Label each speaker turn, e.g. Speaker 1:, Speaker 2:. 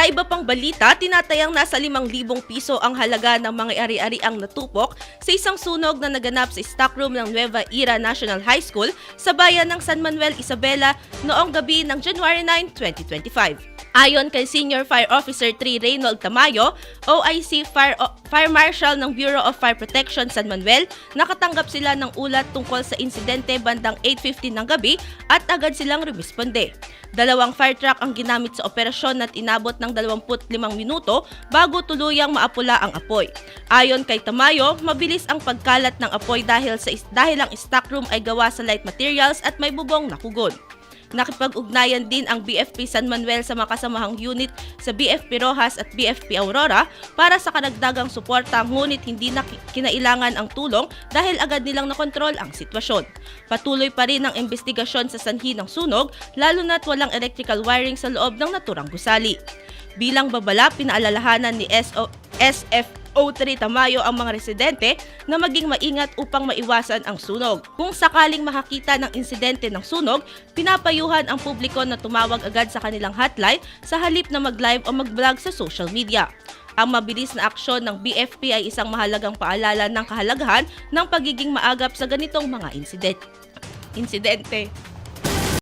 Speaker 1: Sa iba pang balita, tinatayang nasa 5,000 piso ang halaga ng mga ari-ariang natupok sa isang sunog na naganap sa stockroom ng Nueva Era National High School sa bayan ng San Manuel, Isabela noong gabi ng January 9, 2025. Ayon kay Senior Fire Officer 3 Reynold Tamayo, OIC Fire, O- Fire Marshal ng Bureau of Fire Protection San Manuel, nakatanggap sila ng ulat tungkol sa insidente bandang 8.15 ng gabi at agad silang rumisponde. Dalawang fire truck ang ginamit sa operasyon at inabot ng 25 minuto bago tuluyang maapula ang apoy. Ayon kay Tamayo, mabilis ang pagkalat ng apoy dahil sa dahil ang stockroom ay gawa sa light materials at may bubong na kugon. Nakipag-ugnayan din ang BFP San Manuel sa makasamahang unit sa BFP Rojas at BFP Aurora para sa karagdagang suporta ngunit hindi na ki- kinailangan ang tulong dahil agad nilang nakontrol ang sitwasyon. Patuloy pa rin ang investigasyon sa sanhi ng sunog lalo na't walang electrical wiring sa loob ng naturang gusali. Bilang babala, pinaalalahanan ni SO, SFO3 Tamayo ang mga residente na maging maingat upang maiwasan ang sunog. Kung sakaling makakita ng insidente ng sunog, pinapayuhan ang publiko na tumawag agad sa kanilang hotline sa halip na mag-live o mag-vlog sa social media. Ang mabilis na aksyon ng BFP ay isang mahalagang paalala ng kahalagahan ng pagiging maagap sa ganitong mga insident. Insidente.